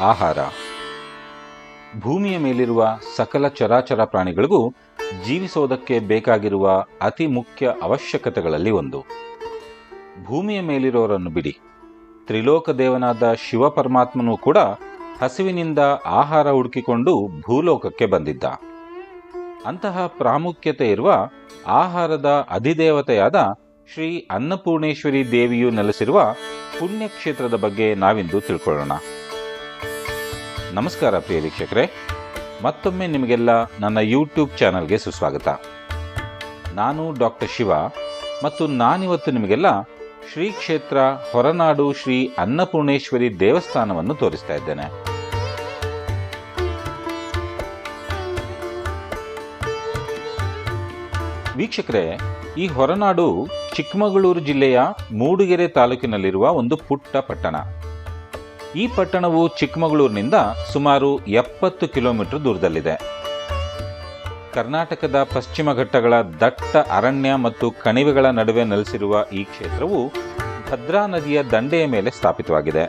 ಆಹಾರ. ಭೂಮಿಯ ಮೇಲಿರುವ ಸಕಲ ಚರಾಚರ ಪ್ರಾಣಿಗಳಿಗೂ ಜೀವಿಸೋದಕ್ಕೆ ಬೇಕಾಗಿರುವ ಅತಿ ಮುಖ್ಯ ಅವಶ್ಯಕತೆಗಳಲ್ಲಿ ಒಂದು. ಭೂಮಿಯ ಮೇಲಿರೋರನ್ನು ಬಿಡಿ. ತ್ರಿಲೋಕ ದೇವನಾದ ಶಿವ ಪರಮಾತ್ಮನೂ ಕೂಡ ಹಸಿವಿನಿಂದ ಆಹಾರ ಹುಡುಕಿಕೊಂಡು ಭೂಲೋಕಕ್ಕೆ ಬಂದಿದ್ದ. ಅಂತಹ ಪ್ರಾಮುಖ್ಯತೆ ಇರುವ ಆಹಾರದ ಅಧಿದೇವತೆಯಾದ ಶ್ರೀ ಅನ್ನಪೂರ್ಣೇಶ್ವರಿ ದೇವಿಯು ನೆಲೆಸಿರುವ ಪುಣ್ಯಕ್ಷೇತ್ರದ ಬಗ್ಗೆ ನಾವಿಂದು ತಿಳ್ಕೊಳ್ಳೋಣ. ನಮಸ್ಕಾರ ಪ್ರಿಯ ವೀಕ್ಷಕರೇ. ಮತ್ತೊಮ್ಮೆ ನಿಮಗೆಲ್ಲ ನನ್ನ ಯೂಟ್ಯೂಬ್ ಚಾನಲ್ಗೆ ಸುಸ್ವಾಗತ. ನಾನು ಡಾಕ್ಟರ್ ಶಿವ ಮತ್ತು ನಾನಿವತ್ತು ನಿಮಗೆಲ್ಲ ಶ್ರೀ ಕ್ಷೇತ್ರ ಹೊರನಾಡು ಶ್ರೀ ಅನ್ನಪೂರ್ಣೇಶ್ವರಿ ದೇವಸ್ಥಾನವನ್ನು ತೋರಿಸ್ತಾ ಇದ್ದೇನೆ. ವೀಕ್ಷಕರೇ, ಈ ಹೊರನಾಡು ಚಿಕ್ಕಮಗಳೂರು ಜಿಲ್ಲೆಯ ಮೂಡಿಗೆರೆ ತಾಲೂಕಿನಲ್ಲಿರುವ ಒಂದು ಪುಟ್ಟ ಪಟ್ಟಣ. ಈ ಪಟ್ಟಣವು ಚಿಕ್ಕಮಗಳೂರಿನಿಂದ ಸುಮಾರು ಎಪ್ಪತ್ತು ಕಿಲೋಮೀಟರ್ ದೂರದಲ್ಲಿದೆ. ಕರ್ನಾಟಕದ ಪಶ್ಚಿಮ ಘಟ್ಟಗಳ ದಟ್ಟ ಅರಣ್ಯ ಮತ್ತು ಕಣಿವೆಗಳ ನಡುವೆ ನೆಲೆಸಿರುವ ಈ ಕ್ಷೇತ್ರವು ಭದ್ರಾ ನದಿಯ ದಂಡೆಯ ಮೇಲೆ ಸ್ಥಾಪಿತವಾಗಿದೆ.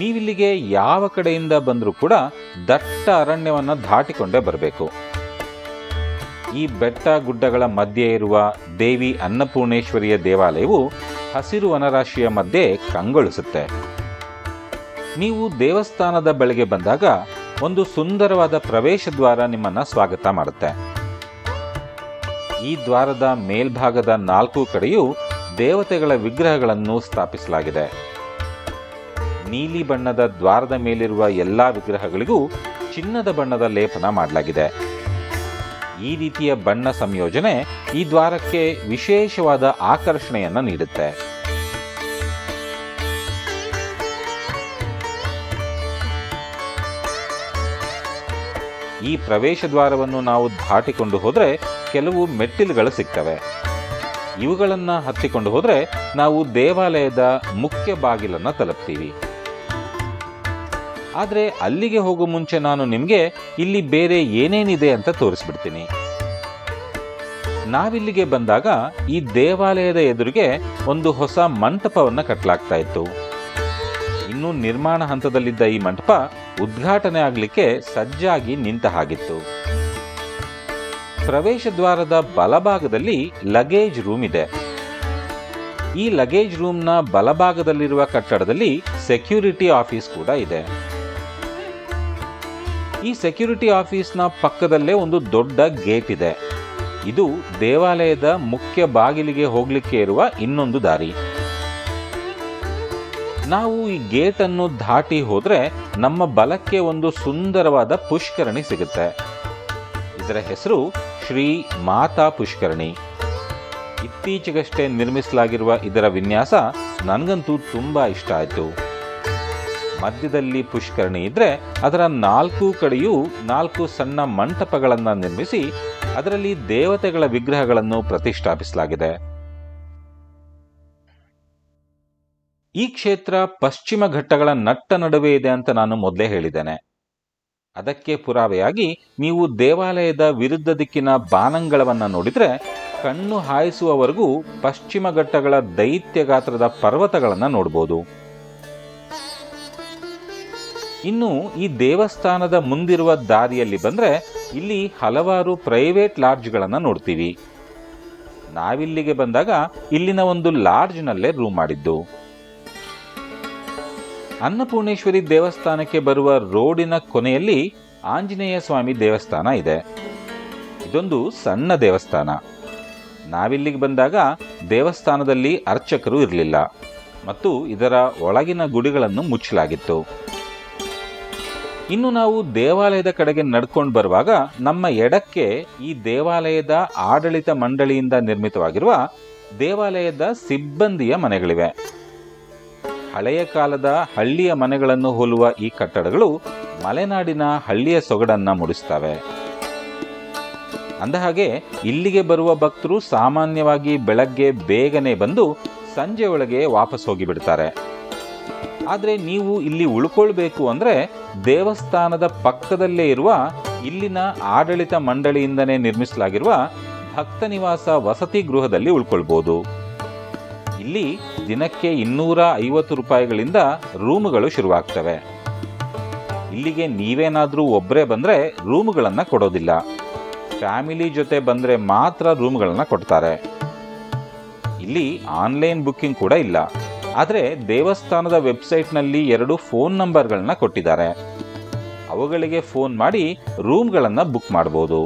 ನೀವಿಲ್ಲಿಗೆ ಯಾವ ಕಡೆಯಿಂದ ಬಂದರೂ ಕೂಡ ದಟ್ಟ ಅರಣ್ಯವನ್ನು ದಾಟಿಕೊಂಡೇ ಬರಬೇಕು. ಈ ಬೆಟ್ಟ ಗುಡ್ಡಗಳ ಮಧ್ಯೆ ಇರುವ ದೇವಿ ಅನ್ನಪೂರ್ಣೇಶ್ವರಿಯ ದೇವಾಲಯವು ಹಸಿರು ವನರಾಶಿಯ ಮಧ್ಯೆ ಕಂಗೊಳಿಸುತ್ತೆ. ನೀವು ದೇವಸ್ಥಾನದ ಬೆಳಗ್ಗೆ ಬಂದಾಗ ಒಂದು ಸುಂದರವಾದ ಪ್ರವೇಶ ದ್ವಾರ ನಿಮ್ಮನ್ನ ಸ್ವಾಗತ ಮಾಡುತ್ತೆ. ಈ ದ್ವಾರದ ಮೇಲ್ಭಾಗದ ನಾಲ್ಕು ಕಡೆಯೂ ದೇವತೆಗಳ ವಿಗ್ರಹಗಳನ್ನು ಸ್ಥಾಪಿಸಲಾಗಿದೆ. ನೀಲಿ ಬಣ್ಣದ ದ್ವಾರದ ಮೇಲಿರುವ ಎಲ್ಲಾ ವಿಗ್ರಹಗಳಿಗೂ ಚಿನ್ನದ ಬಣ್ಣದ ಲೇಪನ ಮಾಡಲಾಗಿದೆ. ಈ ರೀತಿಯ ಬಣ್ಣ ಸಂಯೋಜನೆ ಈ ದ್ವಾರಕ್ಕೆ ವಿಶೇಷವಾದ ಆಕರ್ಷಣೆಯನ್ನು ನೀಡುತ್ತೆ. ಈ ಪ್ರವೇಶ ದ್ವಾರವನ್ನು ನಾವು ದಾಟಿಕೊಂಡು ಹೋದರೆ ಕೆಲವು ಮೆಟ್ಟಿಲುಗಳು ಸಿಗ್ತವೆ. ಇವುಗಳನ್ನು ಹತ್ತಿಕೊಂಡು ಹೋದರೆ ನಾವು ದೇವಾಲಯದ ಮುಖ್ಯ ಬಾಗಿಲನ್ನು ತಲುಪ್ತೀವಿ. ಆದರೆ ಅಲ್ಲಿಗೆ ಹೋಗೋ ಮುಂಚೆ ನಾನು ನಿಮಗೆ ಇಲ್ಲಿ ಬೇರೆ ಏನೇನಿದೆ ಅಂತ ತೋರಿಸ್ಬಿಡ್ತೀನಿ. ನಾವಿಲ್ಲಿಗೆ ಬಂದಾಗ ಈ ದೇವಾಲಯದ ಎದುರಿಗೆ ಒಂದು ಹೊಸ ಮಂಟಪವನ್ನು ಕಟ್ಟಲಾಗ್ತಾ ಇತ್ತು. ಇನ್ನು ನಿರ್ಮಾಣ ಹಂತದಲ್ಲಿದ್ದ ಈ ಮಂಟಪ ಉದ್ಘಾಟನೆ ಆಗಲಿಕ್ಕೆ ಸಜ್ಜಾಗಿ ನಿಂತ ಹಾಗಿತ್ತು. ಪ್ರವೇಶ ದ್ವಾರದ ಬಲಭಾಗದಲ್ಲಿ ಲಗೇಜ್ ರೂಮ್ ಇದೆ. ಈ ಲಗೇಜ್ ರೂಮ್ನ ಬಲಭಾಗದಲ್ಲಿರುವ ಕಟ್ಟಡದಲ್ಲಿ ಸೆಕ್ಯೂರಿಟಿ ಆಫೀಸ್ ಕೂಡ ಇದೆ. ಈ ಸೆಕ್ಯೂರಿಟಿ ಆಫೀಸ್ನ ಪಕ್ಕದಲ್ಲೇ ಒಂದು ದೊಡ್ಡ ಗೇಟ್ ಇದೆ. ಇದು ದೇವಾಲಯದ ಮುಖ್ಯ ಬಾಗಿಲಿಗೆ ಹೋಗ್ಲಿಕ್ಕೆ ಇರುವ ಇನ್ನೊಂದು ದಾರಿ. ನಾವು ಈ ಗೇಟ್ ಅನ್ನು ದಾಟಿ ಹೋದ್ರೆ ನಮ್ಮ ಬಲಕ್ಕೆ ಒಂದು ಸುಂದರವಾದ ಪುಷ್ಕರಣಿ ಸಿಗುತ್ತೆ. ಇದರ ಹೆಸರು ಶ್ರೀ ಮಾತಾ ಪುಷ್ಕರಣಿ. ಇತ್ತೀಚೆಗಷ್ಟೇ ನಿರ್ಮಿಸಲಾಗಿರುವ ಇದರ ವಿನ್ಯಾಸ ನನಗಂತೂ ತುಂಬ ಇಷ್ಟ ಆಯಿತು. ಮಧ್ಯದಲ್ಲಿ ಪುಷ್ಕರಣಿ ಇದ್ರೆ ಅದರ ನಾಲ್ಕು ಕಡೆಯೂ ನಾಲ್ಕು ಸಣ್ಣ ಮಂಟಪಗಳನ್ನು ನಿರ್ಮಿಸಿ ಅದರಲ್ಲಿ ದೇವತೆಗಳ ವಿಗ್ರಹಗಳನ್ನು ಪ್ರತಿಷ್ಠಾಪಿಸಲಾಗಿದೆ. ಈ ಕ್ಷೇತ್ರ ಪಶ್ಚಿಮ ಘಟ್ಟಗಳ ನಟ್ಟ ನಡುವೆ ಇದೆ ಅಂತ ನಾನು ಮೊದಲೇ ಹೇಳಿದ್ದೇನೆ. ಅದಕ್ಕೆ ಪುರಾವೆಯಾಗಿ ನೀವು ದೇವಾಲಯದ ವಿರುದ್ಧ ದಿಕ್ಕಿನ ಬಾನಂಗಳವನ್ನು ನೋಡಿದರೆ ಕಣ್ಣು ಹಾಯಿಸುವವರೆಗೂ ಪಶ್ಚಿಮ ಘಟ್ಟಗಳ ದೈತ್ಯ ಗಾತ್ರದ ಪರ್ವತಗಳನ್ನು ನೋಡಬಹುದು ಇನ್ನು ಈ ದೇವಸ್ಥಾನದ ಮುಂದಿರುವ ದಾರಿಯಲ್ಲಿ ಬಂದರೆ ಇಲ್ಲಿ ಹಲವಾರು ಪ್ರೈವೇಟ್ ಲಾಡ್ಜ್ಗಳನ್ನು ನೋಡ್ತೀವಿ. ನಾವಿಲ್ಲಿಗೆ ಬಂದಾಗ ಇಲ್ಲಿನ ಒಂದು ಲಾಡ್ಜ್ನಲ್ಲೇ ರೂಮ್ ಮಾಡಿದ್ದು. ಅನ್ನಪೂರ್ಣೇಶ್ವರಿ ದೇವಸ್ಥಾನಕ್ಕೆ ಬರುವ ರೋಡಿನ ಕೊನೆಯಲ್ಲಿ ಆಂಜನೇಯ ಸ್ವಾಮಿ ದೇವಸ್ಥಾನ ಇದೆ. ಇದೊಂದು ಸಣ್ಣ ದೇವಸ್ಥಾನ. ನಾವಿಲ್ಲಿಗೆ ಬಂದಾಗ ದೇವಸ್ಥಾನದಲ್ಲಿ ಅರ್ಚಕರು ಇರಲಿಲ್ಲ ಮತ್ತು ಇದರ ಒಳಗಿನ ಗುಡಿಗಳನ್ನು ಮುಚ್ಚಲಾಗಿತ್ತು. ಇನ್ನು ನಾವು ದೇವಾಲಯದ ಕಡೆಗೆ ನಡ್ಕೊಂಡು ಬರುವಾಗ ನಮ್ಮ ಎಡಕ್ಕೆ ಈ ದೇವಾಲಯದ ಆಡಳಿತ ಮಂಡಳಿಯಿಂದ ನಿರ್ಮಿತವಾಗಿರುವ ದೇವಾಲಯದ ಸಿಬ್ಬಂದಿಯ ಮನೆಗಳಿವೆ. ಹಳೆಯ ಕಾಲದ ಹಳ್ಳಿಯ ಮನೆಗಳನ್ನು ಹೋಲುವ ಈ ಕಟ್ಟಡಗಳು ಮಲೆನಾಡಿನ ಹಳ್ಳಿಯ ಸೊಗಡನ್ನ ಮೂಡಿಸ್ತವೆ ಅಂದಹಾಗೆ ಇಲ್ಲಿಗೆ ಬರುವ ಭಕ್ತರು ಸಾಮಾನ್ಯವಾಗಿ ಬೆಳಗ್ಗೆ ಬೇಗನೆ ಬಂದು ಸಂಜೆ ಒಳಗೆ ವಾಪಸ್ ಹೋಗಿಬಿಡ್ತಾರೆ. ಆದರೆ ನೀವು ಇಲ್ಲಿ ಉಳ್ಕೊಳ್ಬೇಕು ಅಂದರೆ ದೇವಸ್ಥಾನದ ಪಕ್ಕದಲ್ಲೇ ಇರುವ ಇಲ್ಲಿನ ಆಡಳಿತ ಮಂಡಳಿಯಿಂದನೇ ನಿರ್ಮಿಸಲಾಗಿರುವ ಭಕ್ತ ನಿವಾಸ ವಸತಿ ಗೃಹದಲ್ಲಿ ಉಳ್ಕೊಳ್ಬೋದು. ಇಲ್ಲಿ ದಿನಕ್ಕೆ ಇನ್ನೂರ ಐವತ್ತು ರೂಪಾಯಿಗಳಿಂದ ರೂಮುಗಳು ಶುರುವಾಗ್ತವೆ. ಇಲ್ಲಿಗೆ ನೀವೇನಾದರೂ ಒಬ್ಬರೇ ಬಂದರೆ ರೂಮುಗಳನ್ನು ಕೊಡೋದಿಲ್ಲ. ಫ್ಯಾಮಿಲಿ ಜೊತೆ ಬಂದರೆ ಮಾತ್ರ ರೂಮ್ಗಳನ್ನು ಕೊಡ್ತಾರೆ. ಇಲ್ಲಿ ಆನ್ಲೈನ್ ಬುಕ್ಕಿಂಗ್ ಕೂಡ ಇಲ್ಲ. ಆದರೆ ದೇವಸ್ಥಾನದ ವೆಬ್ಸೈಟ್ನಲ್ಲಿ ಎರಡು ಫೋನ್ ನಂಬರ್ಗಳನ್ನ ಕೊಟ್ಟಿದ್ದಾರೆ. ಅವುಗಳಿಗೆ ಫೋನ್ ಮಾಡಿ ರೂಮ್ಗಳನ್ನು ಬುಕ್ ಮಾಡಬಹುದು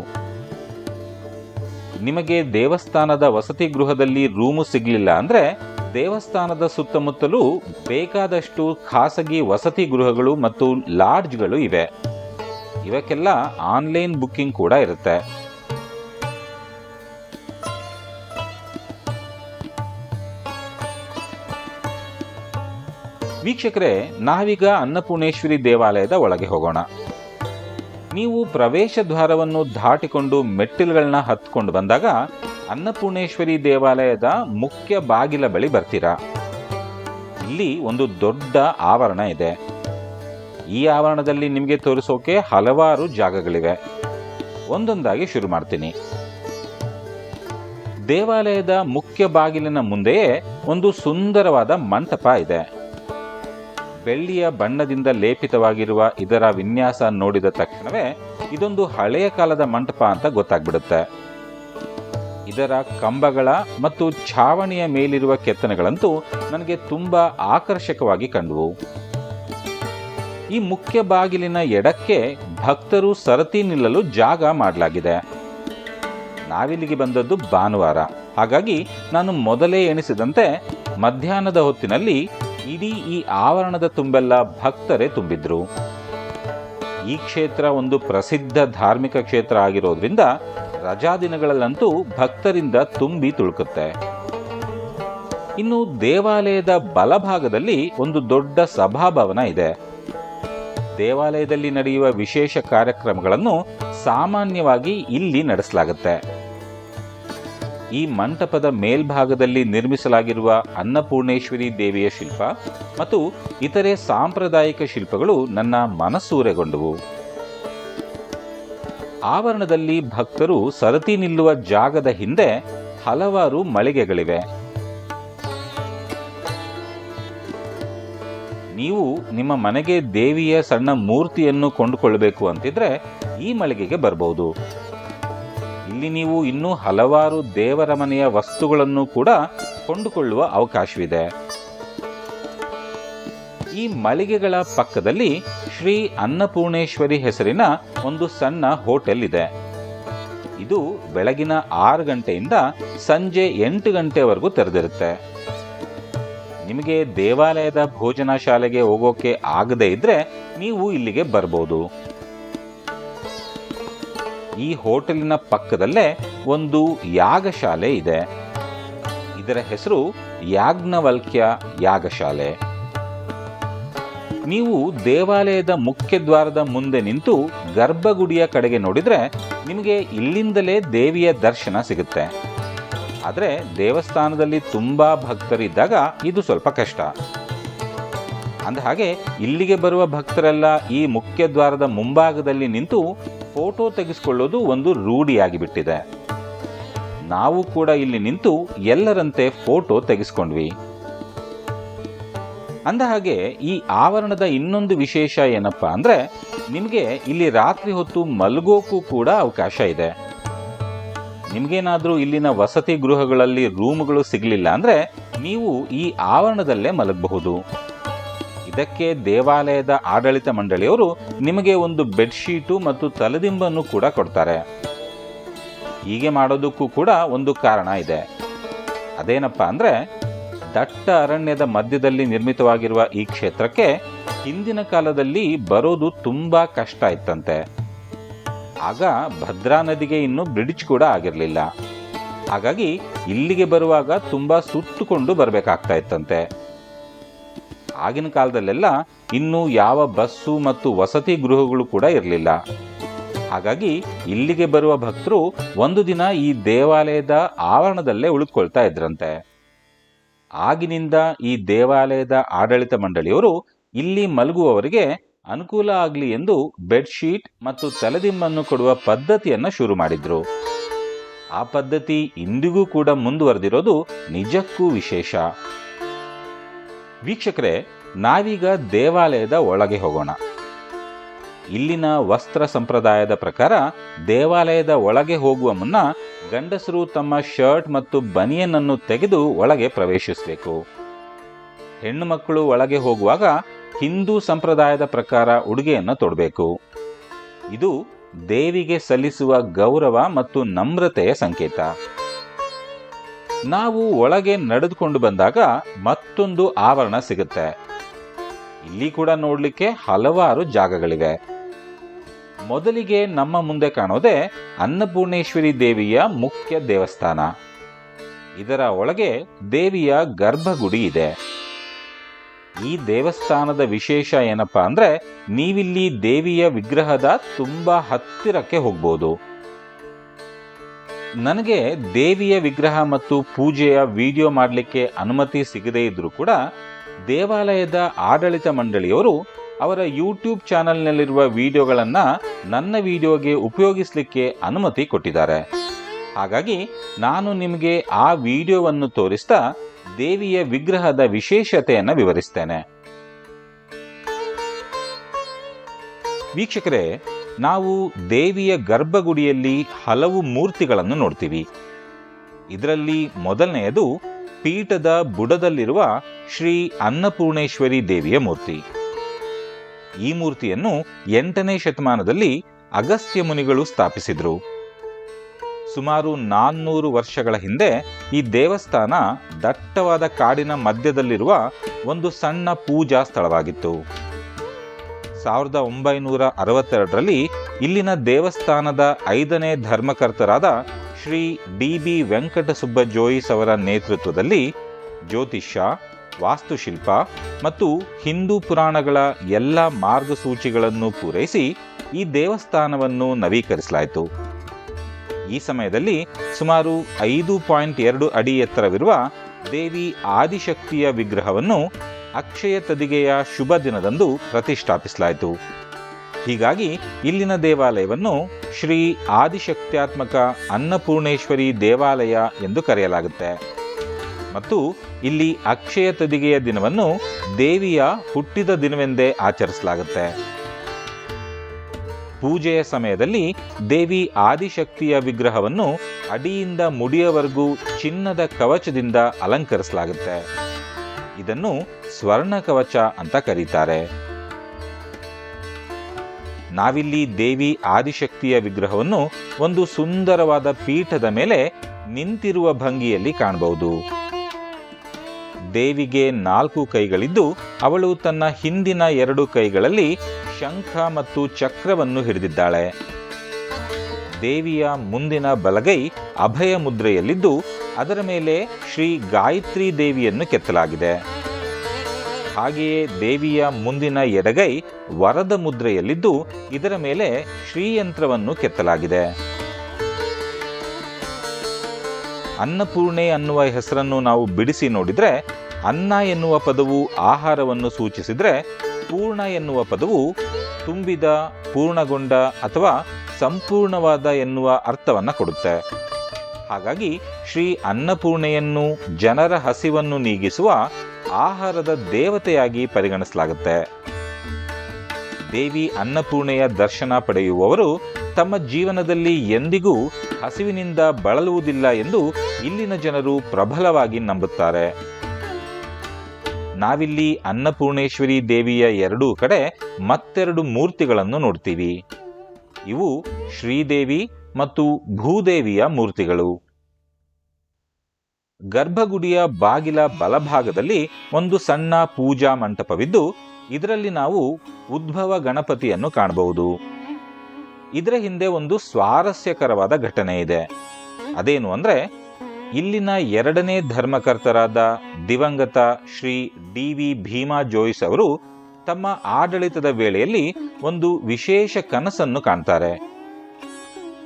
ನಿಮಗೆ ದೇವಸ್ಥಾನದ ವಸತಿ ಗೃಹದಲ್ಲಿ ರೂಮು ಸಿಗಲಿಲ್ಲ ಅಂದರೆ ದೇವಸ್ಥಾನದ ಸುತ್ತಮುತ್ತಲೂ ಬೇಕಾದಷ್ಟು ಖಾಸಗಿ ವಸತಿ ಗೃಹಗಳು ಮತ್ತು ಲಾಡ್ಜ್ಗಳು ಇವೆ. ಇವಕ್ಕೆಲ್ಲ ಆನ್ಲೈನ್ ಬುಕ್ಕಿಂಗ್ ಕೂಡ ಇರುತ್ತೆ. ವೀಕ್ಷಕರೇ, ನಾವೀಗ ಅನ್ನಪೂರ್ಣೇಶ್ವರಿ ದೇವಾಲಯದ ಒಳಗೆ ಹೋಗೋಣ. ನೀವು ಪ್ರವೇಶ ದ್ವಾರವನ್ನು ದಾಟಿಕೊಂಡು ಮೆಟ್ಟಿಲುಗಳನ್ನ ಹತ್ಕೊಂಡು ಬಂದಾಗ ಅನ್ನಪೂರ್ಣೇಶ್ವರಿ ದೇವಾಲಯದ ಮುಖ್ಯ ಬಾಗಿಲ ಬಳಿ ಬರ್ತೀರಾ? ಇಲ್ಲಿ ಒಂದು ದೊಡ್ಡ ಆವರಣ ಇದೆ. ಈ ಆವರಣದಲ್ಲಿ ನಿಮಗೆ ತೋರಿಸೋಕೆ ಹಲವಾರು ಜಾಗಗಳಿವೆ. ಒಂದೊಂದಾಗಿ ಶುರು ಮಾಡ್ತೀನಿ. ದೇವಾಲಯದ ಮುಖ್ಯ ಬಾಗಿಲಿನ ಮುಂದೆಯೇ ಒಂದು ಸುಂದರವಾದ ಮಂಟಪ ಇದೆ. ಬೆಳ್ಳಿಯ ಬಣ್ಣದಿಂದ ಲೇಪಿತವಾಗಿರುವ ಇದರ ವಿನ್ಯಾಸ ನೋಡಿದ ತಕ್ಷಣವೇ ಇದೊಂದು ಹಳೆಯ ಕಾಲದ ಮಂಟಪ ಅಂತ ಗೊತ್ತಾಗ್ಬಿಡುತ್ತೆ. ಇದರ ಕಂಬಗಳ ಮತ್ತು ಛಾವಣಿಯ ಮೇಲಿರುವ ಕೆತ್ತನೆಗಳಂತೂ ನನಗೆ ತುಂಬಾ ಆಕರ್ಷಕವಾಗಿ ಕಂಡವು. ಈ ಮುಖ್ಯ ಬಾಗಿಲಿನ ಎಡಕ್ಕೆ ಭಕ್ತರು ಸರತಿ ನಿಲ್ಲಲು ಜಾಗ ಮಾಡಲಾಗಿದೆ. ನಾವಿಲ್ಲಿಗೆ ಬಂದದ್ದು ಭಾನುವಾರ. ಹಾಗಾಗಿ ನಾನು ಮೊದಲೇ ಎಣಿಸಿದಂತೆ ಮಧ್ಯಾಹ್ನದ ಹೊತ್ತಿನಲ್ಲಿ ಇಡೀ ಈ ಆವರಣದ ತುಂಬೆಲ್ಲ ಭಕ್ತರೇ ತುಂಬಿದ್ರು. ಈ ಕ್ಷೇತ್ರ ಒಂದು ಪ್ರಸಿದ್ಧ ಧಾರ್ಮಿಕ ಕ್ಷೇತ್ರ ಆಗಿರೋದ್ರಿಂದ ರಜಾ ದಿನಗಳಲ್ಲಂತೂ ಭಕ್ತರಿಂದ ತುಂಬಿ ತುಳುಕುತ್ತೆ. ಇನ್ನು ದೇವಾಲಯದ ಬಲಭಾಗದಲ್ಲಿ ಒಂದು ದೊಡ್ಡ ಸಭಾಭವನ ಇದೆ. ದೇವಾಲಯದಲ್ಲಿ ನಡೆಯುವ ವಿಶೇಷ ಕಾರ್ಯಕ್ರಮಗಳನ್ನು ಸಾಮಾನ್ಯವಾಗಿ ಇಲ್ಲಿ ನಡೆಸಲಾಗುತ್ತೆ. ಈ ಮಂಟಪದ ಮೇಲ್ಭಾಗದಲ್ಲಿ ನಿರ್ಮಿಸಲಾಗಿರುವ ಅನ್ನಪೂರ್ಣೇಶ್ವರಿ ದೇವಿಯ ಶಿಲ್ಪ ಮತ್ತು ಇತರೆ ಸಾಂಪ್ರದಾಯಿಕ ಶಿಲ್ಪಗಳು ನನ್ನ ಮನಸ್ಸೂರೆಗೊಂಡವು ಆವರಣದಲ್ಲಿ ಭಕ್ತರು ಸರತಿ ನಿಲ್ಲುವ ಜಾಗದ ಹಿಂದೆ ಹಲವಾರು ಮಳಿಗೆಗಳಿವೆ. ನೀವು ನಿಮ್ಮ ಮನೆಗೆ ದೇವಿಯ ಸಣ್ಣ ಮೂರ್ತಿಯನ್ನು ಕೊಂಡುಕೊಳ್ಳಬೇಕು ಅಂತಿದ್ರೆ ಈ ಮಳಿಗೆಗೆ ಬರಬಹುದು ಇಲ್ಲಿ ನೀವು ಇನ್ನೂ ಹಲವಾರು ದೇವರ ಮನೆಯ ವಸ್ತುಗಳನ್ನು ಕೂಡ ಕೊಂಡುಕೊಳ್ಳುವ ಅವಕಾಶವಿದೆ. ಈ ಮಳಿಗೆಗಳ ಪಕ್ಕದಲ್ಲಿ ಶ್ರೀ ಅನ್ನಪೂರ್ಣೇಶ್ವರಿ ಹೆಸರಿನ ಒಂದು ಸಣ್ಣ ಹೋಟೆಲ್ ಇದೆ. ಇದು ಬೆಳಗಿನ ಆರು ಗಂಟೆಯಿಂದ ಸಂಜೆ ಎಂಟು ಗಂಟೆವರೆಗೂ ತೆರೆದಿರುತ್ತೆ. ನಿಮಗೆ ದೇವಾಲಯದ ಭೋಜನ ಶಾಲೆಗೆ ಹೋಗೋಕೆ ಆಗದೇ ಇದ್ರೆ ನೀವು ಇಲ್ಲಿಗೆ ಬರ್ಬೋದು. ಈ ಹೋಟೆಲಿನ ಪಕ್ಕದಲ್ಲೇ ಒಂದು ಯಾಗಶಾಲೆ ಇದೆ. ಇದರ ಹೆಸರು ಯಾಜ್ಞವಲ್ಕ್ಯ ಯಾಗಶಾಲೆ. ನೀವು ದೇವಾಲಯದ ಮುಖ್ಯ ದ್ವಾರದ ಮುಂದೆ ನಿಂತು ಗರ್ಭಗುಡಿಯ ಕಡೆಗೆ ನೋಡಿದರೆ ನಿಮಗೆ ಇಲ್ಲಿಂದಲೇ ದೇವಿಯ ದರ್ಶನ ಸಿಗುತ್ತೆ. ಆದರೆ ದೇವಸ್ಥಾನದಲ್ಲಿ ತುಂಬ ಭಕ್ತರಿದ್ದಾಗ ಇದು ಸ್ವಲ್ಪ ಕಷ್ಟ. ಅಂದಹಾಗೆ ಇಲ್ಲಿಗೆ ಬರುವ ಭಕ್ತರೆಲ್ಲ ಈ ಮುಖ್ಯ ದ್ವಾರದ ಮುಂಭಾಗದಲ್ಲಿ ನಿಂತು ಫೋಟೋ ತೆಗೆಸ್ಕೊಳ್ಳೋದು ಒಂದು ರೂಢಿಯಾಗಿಬಿಟ್ಟಿದೆ. ನಾವು ಕೂಡ ಇಲ್ಲಿ ನಿಂತು ಎಲ್ಲರಂತೆ ಫೋಟೋ ತೆಗೆಸ್ಕೊಂಡ್ವಿ. ಅಂದ ಹಾಗೆ ಈ ಆವರಣದ ಇನ್ನೊಂದು ವಿಶೇಷ ಏನಪ್ಪ ಅಂದ್ರೆ ನಿಮಗೆ ಇಲ್ಲಿ ರಾತ್ರಿ ಹೊತ್ತು ಮಲಗೋಕ್ಕೂ ಕೂಡ ಅವಕಾಶ ಇದೆ. ನಿಮಗೇನಾದರೂ ಇಲ್ಲಿನ ವಸತಿ ಗೃಹಗಳಲ್ಲಿ ರೂಮ್ಗಳು ಸಿಗಲಿಲ್ಲ ಅಂದರೆ ನೀವು ಈ ಆವರಣದಲ್ಲೇ ಮಲಗಬಹುದು. ಇದಕ್ಕೆ ದೇವಾಲಯದ ಆಡಳಿತ ಮಂಡಳಿಯವರು ನಿಮಗೆ ಒಂದು ಬೆಡ್ಶೀಟು ಮತ್ತು ತಲೆದಿಂಬನ್ನು ಕೂಡ ಕೊಡ್ತಾರೆ. ಹೀಗೆ ಮಾಡೋದಕ್ಕೂ ಕೂಡ ಒಂದು ಕಾರಣ ಇದೆ. ಅದೇನಪ್ಪ ಅಂದರೆ, ದಟ್ಟ ಅರಣ್ಯದ ಮಧ್ಯದಲ್ಲಿ ನಿರ್ಮಿತವಾಗಿರುವ ಈ ಕ್ಷೇತ್ರಕ್ಕೆ ಹಿಂದಿನ ಕಾಲದಲ್ಲಿ ಬರೋದು ತುಂಬ ಕಷ್ಟ ಇತ್ತಂತೆ. ಆಗ ಭದ್ರಾ ನದಿಗೆ ಇನ್ನು ಬ್ರಿಡ್ಜ್ ಕೂಡ ಆಗಿರಲಿಲ್ಲ. ಹಾಗಾಗಿ ಇಲ್ಲಿಗೆ ಬರುವಾಗ ತುಂಬ ಸುತ್ತುಕೊಂಡು ಬರಬೇಕಾಗ್ತಾ ಇತ್ತಂತೆ. ಆಗಿನ ಕಾಲದಲ್ಲೆಲ್ಲ ಇನ್ನು ಯಾವ ಬಸ್ಸು ಮತ್ತು ವಸತಿ ಗೃಹಗಳು ಕೂಡ ಇರಲಿಲ್ಲ. ಹಾಗಾಗಿ ಇಲ್ಲಿಗೆ ಬರುವ ಭಕ್ತರು ಒಂದು ದಿನ ಈ ದೇವಾಲಯದ ಆವರಣದಲ್ಲೇ ಉಳಿದುಕೊಳ್ತಾ ಇದ್ರಂತೆ. ಆಗಿನಿಂದ ಈ ದೇವಾಲಯದ ಆಡಳಿತ ಮಂಡಳಿಯವರು ಇಲ್ಲಿ ಮಲಗುವವರಿಗೆ ಅನುಕೂಲ ಆಗಲಿ ಎಂದು ಬೆಡ್ಶೀಟ್ ಮತ್ತು ತಲೆದಿಂಬನ್ನು ಕೊಡುವ ಪದ್ಧತಿಯನ್ನು ಶುರು ಮಾಡಿದ್ರು. ಆ ಪದ್ಧತಿ ಇಂದಿಗೂ ಕೂಡ ಮುಂದುವರೆದಿರೋದು ನಿಜಕ್ಕೂ ವಿಶೇಷ. ವೀಕ್ಷಕರೇ, ನಾವೀಗ ದೇವಾಲಯದ ಒಳಗೆ ಹೋಗೋಣ. ಇಲ್ಲಿನ ವಸ್ತ್ರ ಸಂಪ್ರದಾಯದ ಪ್ರಕಾರ ದೇವಾಲಯದ ಒಳಗೆ ಹೋಗುವ ಮುನ್ನ ಗಂಡಸರು ತಮ್ಮ ಶರ್ಟ್ ಮತ್ತು ಬನಿಯನ್ನನ್ನು ತೆಗೆದು ಒಳಗೆ ಪ್ರವೇಶಿಸಬೇಕು. ಹೆಣ್ಣು ಮಕ್ಕಳು ಒಳಗೆ ಹೋಗುವಾಗ ಹಿಂದೂ ಸಂಪ್ರದಾಯದ ಪ್ರಕಾರ ಉಡುಗೆಯನ್ನು ತೊಡಬೇಕು. ಇದು ದೇವಿಗೆ ಸಲ್ಲಿಸುವ ಗೌರವ ಮತ್ತು ನಮ್ರತೆಯ ಸಂಕೇತ. ನಾವು ಒಳಗೆ ನಡೆದುಕೊಂಡು ಬಂದಾಗ ಮತ್ತೊಂದು ಆವರಣ ಸಿಗುತ್ತೆ. ಇಲ್ಲಿ ಕೂಡ ನೋಡಲಿಕ್ಕೆ ಹಲವಾರು ಜಾಗಗಳಿವೆ. ಮೊದಲಿಗೆ ನಮ್ಮ ಮುಂದೆ ಕಾಣೋದೇ ಅನ್ನಪೂರ್ಣೇಶ್ವರಿ ದೇವಿಯ ಮುಖ್ಯ ದೇವಸ್ಥಾನ. ಇದರ ಒಳಗೆ ದೇವಿಯ ಗರ್ಭಗುಡಿ ಇದೆ. ಈ ದೇವಸ್ಥಾನದ ವಿಶೇಷ ಏನಪ್ಪಾ ಅಂದ್ರೆ ನೀವಿಲ್ಲಿ ದೇವಿಯ ವಿಗ್ರಹದ ತುಂಬಾ ಹತ್ತಿರಕ್ಕೆ ಹೋಗ್ಬೋದು. ನನಗೆ ದೇವಿಯ ವಿಗ್ರಹ ಮತ್ತು ಪೂಜೆಯ ವಿಡಿಯೋ ಮಾಡಲಿಕ್ಕೆ ಅನುಮತಿ ಸಿಗದೇ ಇದ್ದರೂ ಕೂಡ ದೇವಾಲಯದ ಆಡಳಿತ ಮಂಡಳಿಯವರು ಅವರ ಯೂಟ್ಯೂಬ್ ಚಾನೆಲ್ನಲ್ಲಿರುವ ವಿಡಿಯೋಗಳನ್ನು ನನ್ನ ವಿಡಿಯೋಗೆ ಉಪಯೋಗಿಸಲಿಕ್ಕೆ ಅನುಮತಿ ಕೊಟ್ಟಿದ್ದಾರೆ. ಹಾಗಾಗಿ ನಾನು ನಿಮಗೆ ಆ ವಿಡಿಯೋವನ್ನು ತೋರಿಸ್ತಾ ದೇವಿಯ ವಿಗ್ರಹದ ವಿಶೇಷತೆಯನ್ನು ವಿವರಿಸ್ತೇನೆ. ವೀಕ್ಷಕರೇ ನಾವು ದೇವಿಯ ಗರ್ಭಗುಡಿಯಲ್ಲಿ ಹಲವು ಮೂರ್ತಿಗಳನ್ನು ನೋಡ್ತೀವಿ. ಇದರಲ್ಲಿ ಮೊದಲನೆಯದು ಪೀಠದ ಬುಡದಲ್ಲಿರುವ ಶ್ರೀ ಅನ್ನಪೂರ್ಣೇಶ್ವರಿ ದೇವಿಯ ಮೂರ್ತಿ. ಈ ಮೂರ್ತಿಯನ್ನು ಎಂಟನೇ ಶತಮಾನದಲ್ಲಿ ಅಗಸ್ತ್ಯ ಮುನಿಗಳು ಸ್ಥಾಪಿಸಿದರು. ಸುಮಾರು ನಾನ್ನೂರು ವರ್ಷಗಳ ಹಿಂದೆ ಈ ದೇವಸ್ಥಾನ ದಟ್ಟವಾದ ಕಾಡಿನ ಮಧ್ಯದಲ್ಲಿರುವ ಒಂದು ಸಣ್ಣ ಪೂಜಾ ಸ್ಥಳವಾಗಿತ್ತು. ಸಾವಿರದ ಒಂಬೈನೂರ ಅರವತ್ತೆರಡರಲ್ಲಿ ಇಲ್ಲಿನ ದೇವಸ್ಥಾನದ ಐದನೇ ಧರ್ಮಕರ್ತರಾದ ಶ್ರೀ ಡಿ ಬಿ ವೆಂಕಟಸುಬ್ಬ ಜೋಯಿಸ್ ಅವರ ನೇತೃತ್ವದಲ್ಲಿ ಜ್ಯೋತಿಷ್ಯ, ವಾಸ್ತುಶಿಲ್ಪ ಮತ್ತು ಹಿಂದೂ ಪುರಾಣಗಳ ಎಲ್ಲ ಮಾರ್ಗಸೂಚಿಗಳನ್ನು ಪೂರೈಸಿ ಈ ದೇವಸ್ಥಾನವನ್ನು ನವೀಕರಿಸಲಾಯಿತು. ಈ ಸಮಯದಲ್ಲಿ ಸುಮಾರು ಐದು ಪಾಯಿಂಟ್ ಎರಡು ಅಡಿ ಎತ್ತರವಿರುವ ದೇವಿ ಆದಿಶಕ್ತಿಯ ವಿಗ್ರಹವನ್ನು ಅಕ್ಷಯ ತದಿಗೆಯ ಶುಭ ದಿನದಂದು ಪ್ರತಿಷ್ಠಾಪಿಸಲಾಯಿತು. ಹೀಗಾಗಿ ಇಲ್ಲಿನ ದೇವಾಲಯವನ್ನು ಶ್ರೀ ಆದಿಶಕ್ತ್ಯಾತ್ಮಕ ಅನ್ನಪೂರ್ಣೇಶ್ವರಿ ದೇವಾಲಯ ಎಂದು ಕರೆಯಲಾಗುತ್ತೆ. ಮತ್ತು ಇಲ್ಲಿ ಅಕ್ಷಯ ತದಿಗೆಯ ದಿನವನ್ನು ದೇವಿಯ ಹುಟ್ಟಿದ ದಿನವೆಂದೇ ಆಚರಿಸಲಾಗುತ್ತೆ. ಪೂಜೆಯ ಸಮಯದಲ್ಲಿ ದೇವಿ ಆದಿಶಕ್ತಿಯ ವಿಗ್ರಹವನ್ನು ಅಡಿಯಿಂದ ಮುಡಿಯವರೆಗೂ ಚಿನ್ನದ ಕವಚದಿಂದ ಅಲಂಕರಿಸಲಾಗುತ್ತೆ. ಇದನ್ನು ಸ್ವರ್ಣ ಕವಚ ಅಂತ ಕರೀತಾರೆ. ನಾವಿಲ್ಲಿ ದೇವಿ ಆದಿಶಕ್ತಿಯ ವಿಗ್ರಹವನ್ನು ಒಂದು ಸುಂದರವಾದ ಪೀಠದ ಮೇಲೆ ನಿಂತಿರುವ ಭಂಗಿಯಲ್ಲಿ ಕಾಣಬಹುದು. ದೇವಿಗೆ ನಾಲ್ಕು ಕೈಗಳಿದ್ದು ಅವಳು ತನ್ನ ಹಿಂದಿನ ಎರಡು ಕೈಗಳಲ್ಲಿ ಶಂಖ ಮತ್ತು ಚಕ್ರವನ್ನು ಹಿಡಿದಿದ್ದಾಳೆ. ದೇವಿಯ ಮುಂದಿನ ಬಲಗೈ ಅಭಯ ಮುದ್ರೆಯಲ್ಲಿದ್ದು ಅದರ ಮೇಲೆ ಶ್ರೀ ಗಾಯತ್ರಿ ದೇವಿಯನ್ನು ಕೆತ್ತಲಾಗಿದೆ. ಹಾಗೆಯೇ ದೇವಿಯ ಮುಂದಿನ ಎಡಗೈ ವರದ ಮುದ್ರೆಯಲ್ಲಿದ್ದು ಇದರ ಮೇಲೆ ಶ್ರೀಯಂತ್ರವನ್ನು ಕೆತ್ತಲಾಗಿದೆ. ಅನ್ನಪೂರ್ಣೆ ಅನ್ನುವ ಹೆಸರನ್ನು ನಾವು ಬಿಡಿಸಿ ನೋಡಿದರೆ ಅನ್ನ ಎನ್ನುವ ಪದವು ಆಹಾರವನ್ನು ಸೂಚಿಸಿದರೆ ಪೂರ್ಣ ಎನ್ನುವ ಪದವು ತುಂಬಿದ, ಪೂರ್ಣಗೊಂಡ ಅಥವಾ ಸಂಪೂರ್ಣವಾದ ಎನ್ನುವ ಅರ್ಥವನ್ನು ಕೊಡುತ್ತೆ. ಹಾಗಾಗಿ ಶ್ರೀ ಅನ್ನಪೂರ್ಣೆಯನ್ನು ಜನರ ಹಸಿವನ್ನು ನೀಗಿಸುವ ಆಹಾರದ ದೇವತೆಯಾಗಿ ಪರಿಗಣಿಸಲಾಗುತ್ತೆ. ದೇವಿ ಅನ್ನಪೂರ್ಣೆಯ ದರ್ಶನ ಪಡೆಯುವವರು ತಮ್ಮ ಜೀವನದಲ್ಲಿ ಎಂದಿಗೂ ಹಸಿವಿನಿಂದ ಬಳಲುವುದಿಲ್ಲ ಎಂದು ಇಲ್ಲಿನ ಜನರು ಪ್ರಬಲವಾಗಿ ನಂಬುತ್ತಾರೆ. ನಾವಿಲ್ಲಿ ಅನ್ನಪೂರ್ಣೇಶ್ವರಿ ದೇವಿಯ ಎರಡೂ ಕಡೆ ಮತ್ತೆರಡು ಮೂರ್ತಿಗಳನ್ನು ನೋಡ್ತೀವಿ. ಇವು ಶ್ರೀದೇವಿ ಮತ್ತು ಭೂದೇವಿಯ ಮೂರ್ತಿಗಳು. ಗರ್ಭಗುಡಿಯ ಬಾಗಿಲ ಬಲಭಾಗದಲ್ಲಿ ಒಂದು ಸಣ್ಣ ಪೂಜಾ ಮಂಟಪವಿದ್ದು, ಇದರಲ್ಲಿ ನಾವು ಉದ್ಭವ ಗಣಪತಿಯನ್ನು ಕಾಣಬಹುದು. ಇದರ ಹಿಂದೆ ಒಂದು ಸ್ವಾರಸ್ಯಕರವಾದ ಘಟನೆ ಇದೆ. ಅದೇನು ಅಂದ್ರೆ, ಇಲ್ಲಿನ ಎರಡನೇ ಧರ್ಮಕರ್ತರಾದ ದಿವಂಗತ ಶ್ರೀ ಡಿ ವಿ ಭೀಮಾ ಜೋಯಿಸ್ ಅವರು ತಮ್ಮ ಆಡಳಿತದ ವೇಳೆಯಲ್ಲಿ ಒಂದು ವಿಶೇಷ ಕನಸನ್ನು ಕಾಣ್ತಾರೆ.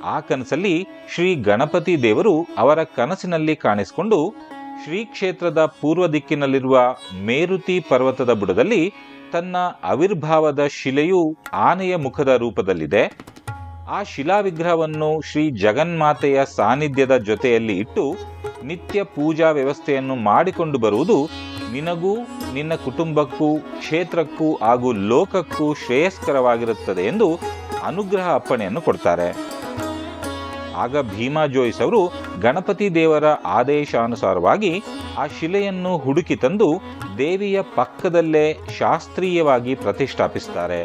ಆ ಕನಸಲ್ಲಿ ಶ್ರೀ ಗಣಪತಿ ದೇವರು ಅವರ ಕನಸಿನಲ್ಲಿ ಕಾಣಿಸಿಕೊಂಡು ಶ್ರೀ ಕ್ಷೇತ್ರದ ಪೂರ್ವ ದಿಕ್ಕಿನಲ್ಲಿರುವ ಮೇರುತಿ ಪರ್ವತದ ಬುಡದಲ್ಲಿ ತನ್ನ ಆವಿರ್ಭಾವದ ಶಿಲೆಯು ಆನೆಯ ಮುಖದ ರೂಪದಲ್ಲಿದೆ. ಆ ಶಿಲಾ ವಿಗ್ರಹವನ್ನು ಶ್ರೀ ಜಗನ್ಮಾತೆಯ ಸಾನ್ನಿಧ್ಯದ ಜೊತೆಯಲ್ಲಿ ಇಟ್ಟು ನಿತ್ಯ ಪೂಜಾ ವ್ಯವಸ್ಥೆಯನ್ನು ಮಾಡಿಕೊಂಡು ಬರುವುದು ನಿನಗೂ, ನಿನ್ನ ಕುಟುಂಬಕ್ಕೂ, ಕ್ಷೇತ್ರಕ್ಕೂ ಹಾಗೂ ಲೋಕಕ್ಕೂ ಶ್ರೇಯಸ್ಕರವಾಗಿರುತ್ತದೆ ಎಂದು ಅನುಗ್ರಹ ಅಪ್ಪಣೆಯನ್ನು ಕೊಡ್ತಾರೆ. ಆಗ ಭೀಮಾ ಜೋಯಿಸ್ ಅವರು ಗಣಪತಿ ದೇವರ ಆದೇಶಾನುಸಾರವಾಗಿ ಆ ಶಿಲೆಯನ್ನು ಹುಡುಕಿ ತಂದು ದೇವಿಯ ಪಕ್ಕದಲ್ಲೇ ಶಾಸ್ತ್ರೀಯವಾಗಿ ಪ್ರತಿಷ್ಠಾಪಿಸ್ತಾರೆ.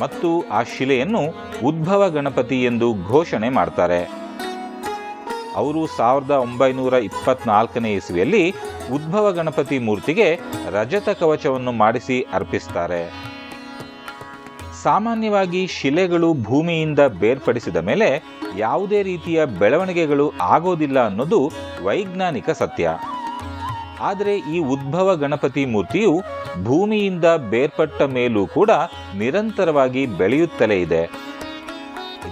ಮತ್ತು ಆ ಶಿಲೆಯನ್ನು ಉದ್ಭವ ಗಣಪತಿ ಎಂದು ಘೋಷಣೆ ಮಾಡ್ತಾರೆ. ಅವರು ಸಾವಿರದ ಒಂಬೈನೂರ ಇಪ್ಪತ್ನಾಲ್ಕನೇ ಇಸ್ವಿಯಲ್ಲಿ ಉದ್ಭವ ಗಣಪತಿ ಮೂರ್ತಿಗೆ ರಜತ ಕವಚವನ್ನು ಮಾಡಿಸಿ ಅರ್ಪಿಸ್ತಾರೆ. ಸಾಮಾನ್ಯವಾಗಿ ಶಿಲೆಗಳು ಭೂಮಿಯಿಂದ ಬೇರ್ಪಡಿಸಿದ ಮೇಲೆ ಯಾವುದೇ ರೀತಿಯ ಬೆಳವಣಿಗೆಗಳು ಆಗೋದಿಲ್ಲ ಅನ್ನೋದು ವೈಜ್ಞಾನಿಕ ಸತ್ಯ. ಆದರೆ ಈ ಉದ್ಭವ ಗಣಪತಿ ಮೂರ್ತಿಯು ಭೂಮಿಯಿಂದ ಬೇರ್ಪಟ್ಟ ಮೇಲೂ ಕೂಡ ನಿರಂತರವಾಗಿ ಬೆಳೆಯುತ್ತಲೇ ಇದೆ.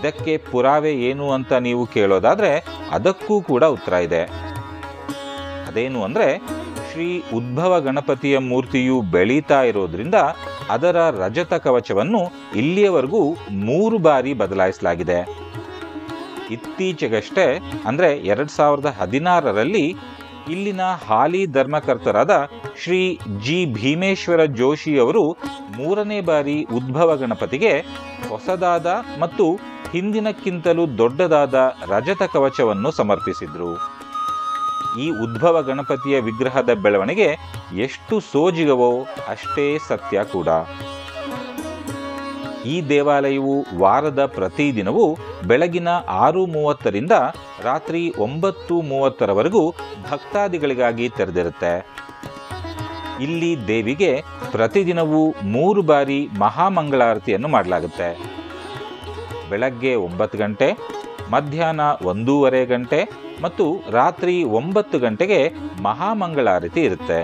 ಇದಕ್ಕೆ ಪುರಾವೆ ಏನು ಅಂತ ನೀವು ಕೇಳೋದಾದರೆ ಅದಕ್ಕೂ ಕೂಡ ಉತ್ತರ ಇದೆ. ಅದೇನು ಅಂದರೆ ಶ್ರೀ ಉದ್ಭವ ಗಣಪತಿಯ ಮೂರ್ತಿಯು ಬೆಳೀತಾ ಇರೋದ್ರಿಂದ ಅದರ ರಜತ ಕವಚವನ್ನು ಇಲ್ಲಿಯವರೆಗೂ ಮೂರು ಬಾರಿ ಬದಲಾಯಿಸಲಾಗಿದೆ. ಇತ್ತೀಚೆಗಷ್ಟೇ ಅಂದರೆ ಎರಡು ಸಾವಿರದ ಹದಿನಾರರಲ್ಲಿ ಇಲ್ಲಿನ ಹಾಲಿ ಧರ್ಮಕರ್ತರಾದ ಶ್ರೀ ಜಿ ಭೀಮೇಶ್ವರ ಜೋಶಿ ಅವರು ಮೂರನೇ ಬಾರಿ ಉದ್ಭವ ಗಣಪತಿಗೆ ಹೊಸದಾದ ಮತ್ತು ಹಿಂದಿನಕ್ಕಿಂತಲೂ ದೊಡ್ಡದಾದ ರಜತ ಕವಚವನ್ನು ಸಮರ್ಪಿಸಿದ್ರು. ಈ ಉದ್ಭವ ಗಣಪತಿಯ ವಿಗ್ರಹದ ಬೆಳವಣಿಗೆ ಎಷ್ಟು ಸೋಜಿಗವೋ ಅಷ್ಟೇ ಸತ್ಯ ಕೂಡ. ಈ ದೇವಾಲಯವು ವಾರದ ಪ್ರತಿದಿನವೂ ಬೆಳಗಿನ ಆರು ಮೂವತ್ತರಿಂದ ರಾತ್ರಿ ಒಂಬತ್ತು ಮೂವತ್ತರವರೆಗೂ ಭಕ್ತಾದಿಗಳಿಗಾಗಿ ತೆರೆದಿರುತ್ತೆ. ಇಲ್ಲಿ ದೇವಿಗೆ ಪ್ರತಿದಿನವೂ ಮೂರು ಬಾರಿ ಮಹಾಮಂಗಳಾರತಿಯನ್ನು ಮಾಡಲಾಗುತ್ತೆ. ಬೆಳಗ್ಗೆ ಒಂಬತ್ತು ಗಂಟೆ ಮಧ್ಯಾಹ್ನ ಒಂದೂವರೆ ಗಂಟೆ ಮತ್ತು ರಾತ್ರಿ ಒಂಬತ್ತು ಗಂಟೆಗೆ ಮಹಾಮಂಗಳಾರತಿ ಇರುತ್ತೆ.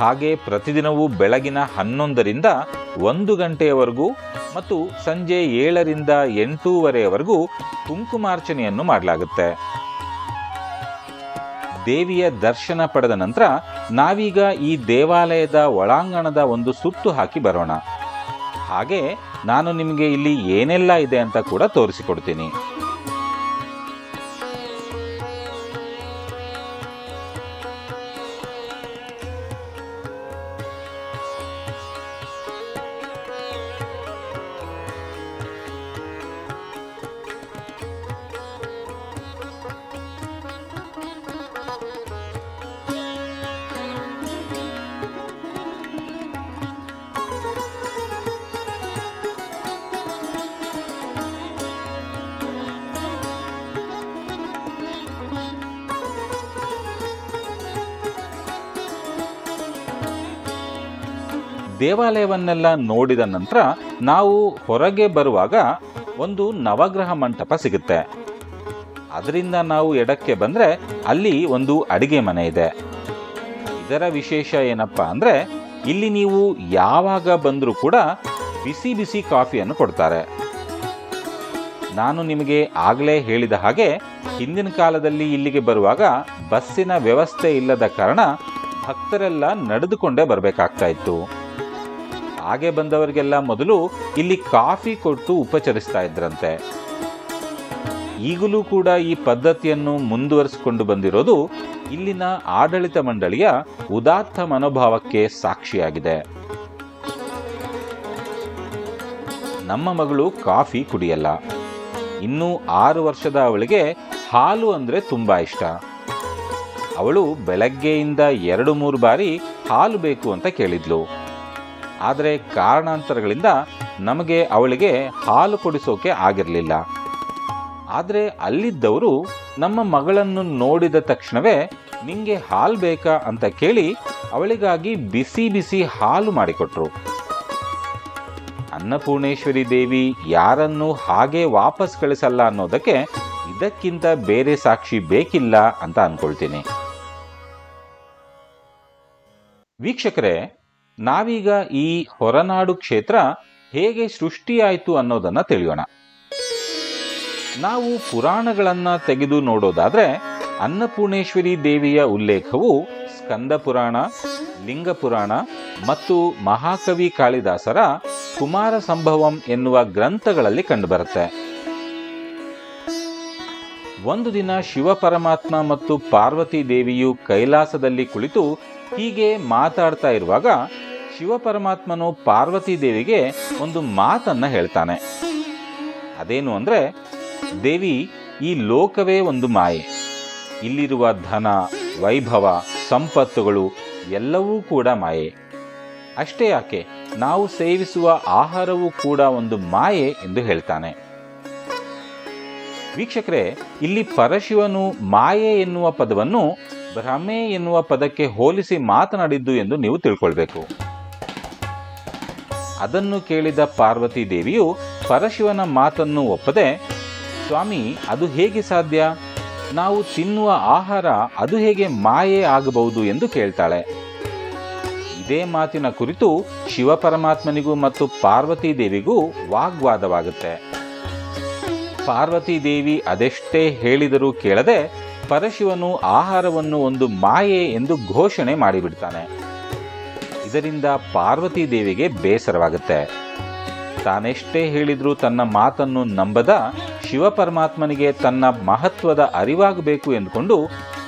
ಹಾಗೆ ಪ್ರತಿದಿನವೂ ಬೆಳಗಿನ ಹನ್ನೊಂದರಿಂದ ಒಂದು ಗಂಟೆಯವರೆಗೂ ಮತ್ತು ಸಂಜೆ ಏಳರಿಂದ ಎಂಟೂವರೆಯವರೆಗೂ ಕುಂಕುಮಾರ್ಚನೆಯನ್ನು ಮಾಡಲಾಗುತ್ತೆ. ದೇವಿಯ ದರ್ಶನ ಪಡೆದ ನಂತರ ನಾವೀಗ ಈ ದೇವಾಲಯದ ಒಳಾಂಗಣದ ಒಂದು ಸುತ್ತು ಹಾಕಿ ಬರೋಣ. ಹಾಗೆ ನಾನು ನಿಮಗೆ ಇಲ್ಲಿ ಏನೆಲ್ಲ ಇದೆ ಅಂತ ಕೂಡ ತೋರಿಸಿಕೊಡ್ತೀನಿ. ದೇವಾಲಯವನ್ನೆಲ್ಲ ನೋಡಿದ ನಂತರ ನಾವು ಹೊರಗೆ ಬರುವಾಗ ಒಂದು ನವಗ್ರಹ ಮಂಟಪ ಸಿಗುತ್ತೆ. ಅದರಿಂದ ನಾವು ಎಡಕ್ಕೆ ಬಂದರೆ ಅಲ್ಲಿ ಒಂದು ಅಡಿಗೆ ಮನೆ ಇದೆ. ಇದರ ವಿಶೇಷ ಏನಪ್ಪ ಅಂದರೆ ಇಲ್ಲಿ ನೀವು ಯಾವಾಗ ಬಂದರೂ ಕೂಡ ಬಿಸಿ ಬಿಸಿ ಕಾಫಿಯನ್ನು ಕೊಡ್ತಾರೆ. ನಾನು ನಿಮಗೆ ಆಗಲೇ ಹೇಳಿದ ಹಾಗೆ ಹಿಂದಿನ ಕಾಲದಲ್ಲಿ ಇಲ್ಲಿಗೆ ಬರುವಾಗ ಬಸ್ಸಿನ ವ್ಯವಸ್ಥೆ ಇಲ್ಲದ ಕಾರಣ ಭಕ್ತರೆಲ್ಲ ನಡೆದುಕೊಂಡೇ ಬರಬೇಕಾಗ್ತಾ ಇತ್ತು. ಹಾಗೆ ಬಂದವರಿಗೆಲ್ಲ ಮೊದಲು ಇಲ್ಲಿ ಕಾಫಿ ಕೊಟ್ಟು ಉಪಚರಿಸ್ತಾ ಇದ್ರಂತೆ. ಈಗಲೂ ಕೂಡ ಈ ಪದ್ಧತಿಯನ್ನು ಮುಂದುವರಿಸಿಕೊಂಡು ಬಂದಿರೋದು ಇಲ್ಲಿನ ಆಡಳಿತ ಮಂಡಳಿಯ ಉದಾತ್ತ ಮನೋಭಾವಕ್ಕೆ ಸಾಕ್ಷಿಯಾಗಿದೆ. ನಮ್ಮ ಮಗಳು ಕಾಫಿ ಕುಡಿಯಲ್ಲ. ಇನ್ನು ಆರು ವರ್ಷದ ಅವಳಿಗೆ ಹಾಲು ಅಂದರೆ ತುಂಬ ಇಷ್ಟ. ಅವಳು ಬೆಳಗ್ಗೆಯಿಂದ ಎರಡು ಮೂರು ಬಾರಿ ಹಾಲು ಬೇಕು ಅಂತ ಕೇಳಿದ್ಲು. ಆದರೆ ಕಾರಣಾಂತರಗಳಿಂದ ನಮಗೆ ಅವಳಿಗೆ ಹಾಲು ಕೊಡಿಸೋಕೆ ಆಗಿರಲಿಲ್ಲ. ಆದರೆ ಅಲ್ಲಿದ್ದವರು ನಮ್ಮ ಮಗಳನ್ನು ನೋಡಿದ ತಕ್ಷಣವೇ ನಿಮಗೆ ಹಾಲು ಬೇಕಾ ಅಂತ ಕೇಳಿ ಅವಳಿಗಾಗಿ ಬಿಸಿ ಬಿಸಿ ಹಾಲು ಮಾಡಿಕೊಟ್ರು. ಅನ್ನಪೂರ್ಣೇಶ್ವರಿ ದೇವಿ ಯಾರನ್ನೂ ಹಾಗೆ ವಾಪಸ್ ಕಳಿಸಲ್ಲ ಅನ್ನೋದಕ್ಕೆ ಇದಕ್ಕಿಂತ ಬೇರೆ ಸಾಕ್ಷಿ ಬೇಕಿಲ್ಲ ಅಂತ ಅಂದ್ಕೊಳ್ತೀನಿ ವೀಕ್ಷಕರೇ ನಾವೀಗ ಈ ಹೊರನಾಡು ಕ್ಷೇತ್ರ ಹೇಗೆ ಸೃಷ್ಟಿಯಾಯಿತು ಅನ್ನೋದನ್ನ ತಿಳಿಯೋಣ. ನಾವು ಪುರಾಣಗಳನ್ನ ತೆಗೆದು ನೋಡೋದಾದ್ರೆ ಅನ್ನಪೂರ್ಣೇಶ್ವರಿ ದೇವಿಯ ಉಲ್ಲೇಖವು ಸ್ಕಂದ ಪುರಾಣ, ಲಿಂಗ ಪುರಾಣ ಮತ್ತು ಮಹಾಕವಿ ಕಾಳಿದಾಸರ ಕುಮಾರ ಸಂಭವಂ ಎನ್ನುವ ಗ್ರಂಥಗಳಲ್ಲಿ ಕಂಡುಬರುತ್ತೆ. ಒಂದು ದಿನ ಶಿವ ಪರಮಾತ್ಮ ಮತ್ತು ಪಾರ್ವತಿ ದೇವಿಯು ಕೈಲಾಸದಲ್ಲಿ ಕುಳಿತು ಹೀಗೆ ಮಾತಾಡ್ತಾ ಇರುವಾಗ ಶಿವ ಪರಮಾತ್ಮನು ಪಾರ್ವತಿ ದೇವಿಗೆ ಒಂದು ಮಾತನ್ನ ಹೇಳ್ತಾನೆ. ಅದೇನು ಅಂದ್ರೆ, ದೇವಿ, ಈ ಲೋಕವೇ ಒಂದು ಮಾಯೆ. ಇಲ್ಲಿರುವ ಧನ, ವೈಭವ, ಸಂಪತ್ತುಗಳು ಎಲ್ಲವೂ ಕೂಡ ಮಾಯೆ. ಅಷ್ಟೇ ಯಾಕೆ, ನಾವು ಸೇವಿಸುವ ಆಹಾರವೂ ಕೂಡ ಒಂದು ಮಾಯೆ ಎಂದು ಹೇಳ್ತಾನೆ. ವೀಕ್ಷಕರೇ, ಇಲ್ಲಿ ಪರಶಿವನು ಮಾಯೆ ಎನ್ನುವ ಪದವನ್ನು ಭ್ರಮೆ ಎನ್ನುವ ಪದಕ್ಕೆ ಹೋಲಿಸಿ ಮಾತನಾಡಿದ್ದು ಎಂದು ನೀವು ತಿಳ್ಕೊಳ್ಬೇಕು. ಅದನ್ನು ಕೇಳಿದ ಪಾರ್ವತಿ ದೇವಿಯು ಪರಶಿವನ ಮಾತನ್ನು ಒಪ್ಪದೆ, ಸ್ವಾಮಿ, ಅದು ಹೇಗೆ ಸಾಧ್ಯ? ನಾವು ತಿನ್ನುವ ಆಹಾರ ಅದು ಹೇಗೆ ಮಾಯೆ ಆಗಬಹುದು ಎಂದು ಕೇಳ್ತಾಳೆ. ಇದೇ ಮಾತಿನ ಕುರಿತು ಶಿವಪರಮಾತ್ಮನಿಗೂ ಮತ್ತು ಪಾರ್ವತಿ ದೇವಿಗೂ ವಾಗ್ವಾದವಾಗುತ್ತೆ. ಪಾರ್ವತಿ ದೇವಿ ಅದೆಷ್ಟೇ ಹೇಳಿದರೂ ಕೇಳದೆ ಪರಶಿವನು ಆಹಾರವನ್ನು ಒಂದು ಮಾಯೆ ಎಂದು ಘೋಷಣೆ ಮಾಡಿಬಿಡ್ತಾನೆ. ಇದರಿಂದ ಪಾರ್ವತಿ ದೇವಿಗೆ ಬೇಸರವಾಗುತ್ತೆ. ತಾನೆಷ್ಟೇ ಹೇಳಿದರೂ ತನ್ನ ಮಾತನ್ನು ನಂಬದ ಶಿವಪರಮಾತ್ಮನಿಗೆ ತನ್ನ ಮಹತ್ವದ ಅರಿವಾಗಬೇಕು ಎಂದುಕೊಂಡು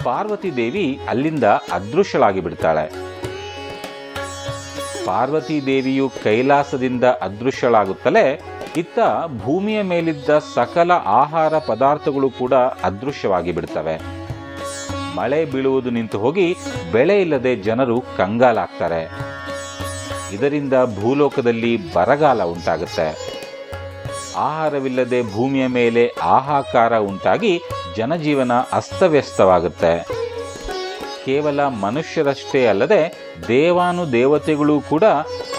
ಪಾರ್ವತಿ ದೇವಿ ಅಲ್ಲಿಂದ ಅದೃಶ್ಯಳಾಗಿ ಬಿಡ್ತಾಳೆ ಪಾರ್ವತಿ ದೇವಿಯು ಕೈಲಾಸದಿಂದ ಅದೃಶ್ಯಳಾಗುತ್ತಲೇ ಇತ್ತ ಭೂಮಿಯ ಮೇಲಿದ್ದ ಸಕಲ ಆಹಾರ ಪದಾರ್ಥಗಳು ಕೂಡ ಅದೃಶ್ಯವಾಗಿ ಬಿಡ್ತವೆ. ಮಳೆ ಬೀಳುವುದು ನಿಂತು ಹೋಗಿ ಬೆಳೆ ಇಲ್ಲದೆ ಜನರು ಕಂಗಾಲಾಗ್ತಾರೆ. ಇದರಿಂದ ಭೂಲೋಕದಲ್ಲಿ ಬರಗಾಲ ಉಂಟಾಗುತ್ತೆ. ಆಹಾರವಿಲ್ಲದೆ ಭೂಮಿಯ ಮೇಲೆ ಆಹಾಕಾರ ಉಂಟಾಗಿ ಜನಜೀವನ ಅಸ್ತವ್ಯಸ್ತವಾಗುತ್ತೆ. ಕೇವಲ ಮನುಷ್ಯರಷ್ಟೇ ಅಲ್ಲದೆ ದೇವಾನು ದೇವತೆಗಳು ಕೂಡ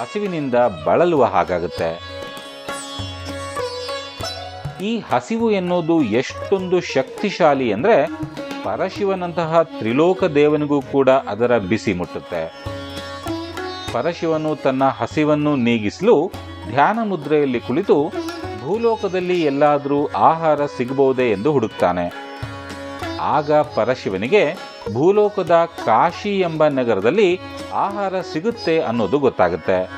ಹಸಿವಿನಿಂದ ಬಳಲುವ ಹಾಗಾಗುತ್ತೆ. ಈ ಹಸಿವು ಎನ್ನುವುದು ಎಷ್ಟೊಂದು ಶಕ್ತಿಶಾಲಿ ಅಂದರೆ ಪರಶಿವನಂತಹ ತ್ರಿಲೋಕ ದೇವನಿಗೂ ಕೂಡ ಅದರ ಬಿಸಿ ಮುಟ್ಟುತ್ತೆ. ಪರಶಿವನು ತನ್ನ ಹಸಿವನ್ನು ನೀಗಿಸಲು ಧ್ಯಾನ ಮುದ್ರೆಯಲ್ಲಿ ಕುಳಿತು ಭೂಲೋಕದಲ್ಲಿ ಎಲ್ಲಾದರೂ ಆಹಾರ ಸಿಗಬಹುದೇ ಎಂದು ಹುಡುಕ್ತಾನೆ. ಆಗ ಪರಶಿವನಿಗೆ ಭೂಲೋಕದ ಕಾಶಿ ಎಂಬ ನಗರದಲ್ಲಿ ಆಹಾರ ಸಿಗುತ್ತೆ ಅನ್ನೋದು ಗೊತ್ತಾಗುತ್ತೆ.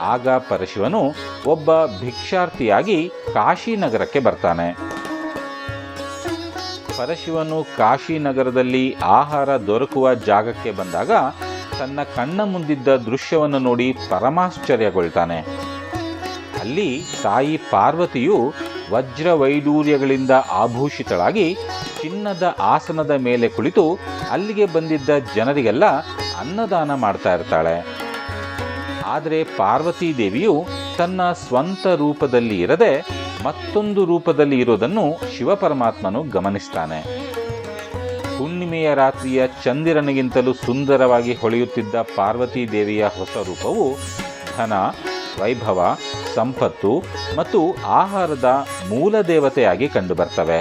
ಆಗ ಪರಶಿವನು ಒಬ್ಬ ಭಿಕ್ಷಾರ್ಥಿಯಾಗಿ ಕಾಶಿ ನಗರಕ್ಕೆ ಬರ್ತಾನೆ. ಪರಶಿವನು ಕಾಶಿ ನಗರದಲ್ಲಿ ಆಹಾರ ದೊರಕುವ ಜಾಗಕ್ಕೆ ಬಂದಾಗ ತನ್ನ ಕಣ್ಣ ಮುಂದಿದ್ದ ದೃಶ್ಯವನ್ನು ನೋಡಿ ಪರಮಾಶ್ಚರ್ಯಗೊಳ್ತಾನೆ. ಅಲ್ಲಿ ತಾಯಿ ಪಾರ್ವತಿಯು ವಜ್ರ ವೈಡೂರ್ಯಗಳಿಂದ ಆಭೂಷಿತಳಾಗಿ ಚಿನ್ನದ ಆಸನದ ಮೇಲೆ ಕುಳಿತು ಅಲ್ಲಿಗೆ ಬಂದಿದ್ದ ಜನರಿಗೆಲ್ಲ ಅನ್ನದಾನ ಮಾಡ್ತಾ ಇರ್ತಾಳೆ. ಆದರೆ ಪಾರ್ವತಿ ದೇವಿಯು ತನ್ನ ಸ್ವಂತ ರೂಪದಲ್ಲಿ ಇರದೆ ಮತ್ತೊಂದು ರೂಪದಲ್ಲಿ ಇರೋದನ್ನು ಶಿವಪರಮಾತ್ಮನು ಗಮನಿಸ್ತಾನೆ. ಹುಣ್ಣಿಮೆಯ ರಾತ್ರಿಯ ಚಂದಿರನಿಗಿಂತಲೂ ಸುಂದರವಾಗಿ ಹೊಳೆಯುತ್ತಿದ್ದ ಪಾರ್ವತಿ ದೇವಿಯ ಹೊಸ ರೂಪವು ಧನ, ವೈಭವ, ಸಂಪತ್ತು ಮತ್ತು ಆಹಾರದ ಮೂಲ ದೇವತೆಯಾಗಿ ಕಂಡುಬರ್ತವೆ.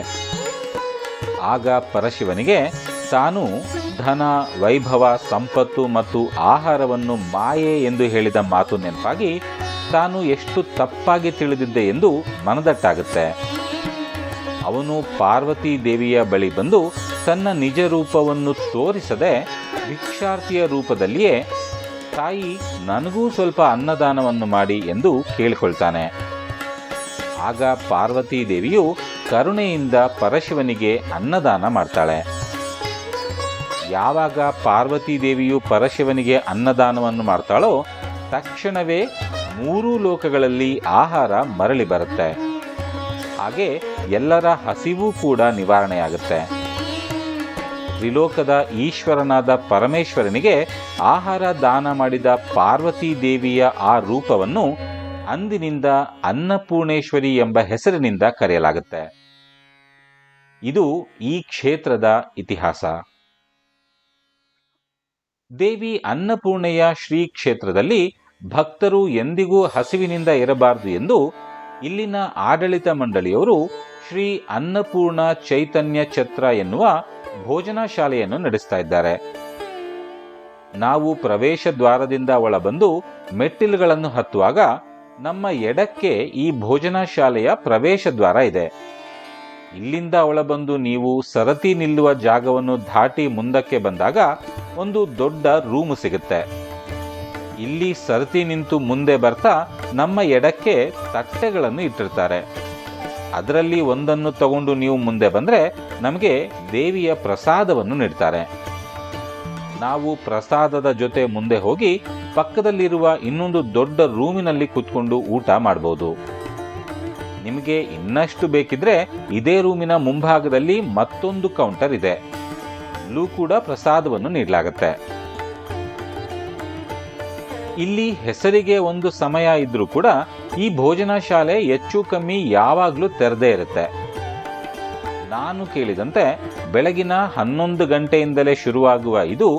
ಆಗ ಪರಶಿವನಿಗೆ ತಾನು ಧನ, ವೈಭವ, ಸಂಪತ್ತು ಮತ್ತು ಆಹಾರವನ್ನು ಮಾಯೆ ಎಂದು ಹೇಳಿದ ಮಾತು ನೆನಪಾಗಿ ತಾನು ಎಷ್ಟು ತಪ್ಪಾಗಿ ತಿಳಿದಿದ್ದೆ ಎಂದು ಮನದಟ್ಟಾಗುತ್ತೆ. ಅವನು ಪಾರ್ವತಿ ದೇವಿಯ ಬಳಿ ಬಂದು ತನ್ನ ನಿಜ ರೂಪವನ್ನು ತೋರಿಸದೆ ಭಿಕ್ಷಾರ್ಥಿಯ ರೂಪದಲ್ಲಿಯೇ, ತಾಯಿ, ನನಗೂ ಸ್ವಲ್ಪ ಅನ್ನದಾನವನ್ನು ಮಾಡಿ ಎಂದು ಕೇಳಿಕೊಳ್ತಾನೆ. ಆಗ ಪಾರ್ವತಿ ದೇವಿಯು ಕರುಣೆಯಿಂದ ಪರಶಿವನಿಗೆ ಅನ್ನದಾನ ಮಾಡ್ತಾಳೆ. ಯಾವಾಗ ಪಾರ್ವತಿ ದೇವಿಯು ಪರಶಿವನಿಗೆ ಅನ್ನದಾನವನ್ನು ಮಾಡ್ತಾಳೋ ತಕ್ಷಣವೇ ಮೂರೂ ಲೋಕಗಳಲ್ಲಿ ಆಹಾರ ಮರಳಿ ಬರುತ್ತೆ. ಹಾಗೆ ಎಲ್ಲರ ಹಸಿವು ಕೂಡ ನಿವಾರಣೆಯಾಗುತ್ತೆ. ತ್ರಿಲೋಕದ ಈಶ್ವರನಾದ ಪರಮೇಶ್ವರನಿಗೆ ಆಹಾರ ದಾನ ಮಾಡಿದ ಪಾರ್ವತಿ ದೇವಿಯ ಆ ರೂಪವನ್ನು ಅಂದಿನಿಂದ ಅನ್ನಪೂರ್ಣೇಶ್ವರಿ ಎಂಬ ಹೆಸರಿನಿಂದ ಕರೆಯಲಾಗುತ್ತೆ. ಇದು ಈ ಕ್ಷೇತ್ರದ ಇತಿಹಾಸ. ದೇವಿ ಅನ್ನಪೂರ್ಣೆಯ ಶ್ರೀ ಕ್ಷೇತ್ರದಲ್ಲಿ ಭಕ್ತರು ಎಂದಿಗೂ ಹಸಿವಿನಿಂದ ಇರಬಾರದು ಎಂದು ಇಲ್ಲಿನ ಆಡಳಿತ ಮಂಡಳಿಯವರು ಶ್ರೀ ಅನ್ನಪೂರ್ಣ ಚೈತನ್ಯ ಛತ್ರ ಎನ್ನುವ ಭೋಜನಾ ಶಾಲೆಯನ್ನು ನಡೆಸ್ತಾ ಇದ್ದಾರೆ. ನಾವು ಪ್ರವೇಶ ದ್ವಾರದಿಂದ ಒಳಬಂದು ಮೆಟ್ಟಿಲುಗಳನ್ನು ಹತ್ತುವಾಗ ನಮ್ಮ ಎಡಕ್ಕೆ ಈ ಭೋಜನಾ ಶಾಲೆಯ ಪ್ರವೇಶ ದ್ವಾರ ಇದೆ. ಇಲ್ಲಿಂದ ಒಳಬಂದು ನೀವು ಸರತಿ ನಿಲ್ಲುವ ಜಾಗವನ್ನು ದಾಟಿ ಮುಂದಕ್ಕೆ ಬಂದಾಗ ಒಂದು ದೊಡ್ಡ ರೂಮ್ ಸಿಗುತ್ತೆ. ಇಲ್ಲಿ ಸರತಿ ನಿಂತು ಮುಂದೆ ಬರ್ತಾ ನಮ್ಮ ಎಡಕ್ಕೆ ತಟ್ಟೆಗಳನ್ನು ಇಟ್ಟಿರ್ತಾರೆ. ಅದರಲ್ಲಿ ಒಂದನ್ನು ತಗೊಂಡು ನೀವು ಮುಂದೆ ಬಂದರೆ ನಮಗೆ ದೇವಿಯ ಪ್ರಸಾದವನ್ನು ನೀಡ್ತಾರೆ. ನಾವು ಪ್ರಸಾದದ ಜೊತೆ ಮುಂದೆ ಹೋಗಿ ಪಕ್ಕದಲ್ಲಿರುವ ಇನ್ನೊಂದು ದೊಡ್ಡ ರೂಮಿನಲ್ಲಿ ಕೂತ್ಕೊಂಡು ಊಟ ಮಾಡಬಹುದು ನಿಮಗೆ ಇನ್ನಷ್ಟು ಬೇಕಿದ್ರೆ ಇದೇ ರೂಮಿನ ಮುಂಭಾಗದಲ್ಲಿ ಮತ್ತೊಂದು ಕೌಂಟರ್ ಇದೆ. ಅಲ್ಲೂ ಕೂಡ ಪ್ರಸಾದವನ್ನು ನೀಡಲಾಗುತ್ತೆ. ಇಲ್ಲಿ ಹೆಸರಿಗೆ ಒಂದು ಸಮಯ ಇದ್ರೂ ಕೂಡ ಈ ಭೋಜನ ಶಾಲೆ ಹೆಚ್ಚು ಕಮ್ಮಿ ಯಾವಾಗಲೂ ತೆರೆದೇ ಇರುತ್ತೆ. ನಾನು ಕೇಳಿದಂತೆ ಬೆಳಗಿನ ಹನ್ನೊಂದು ಗಂಟೆಯಿಂದಲೇ ಶುರುವಾಗುವ ಇದು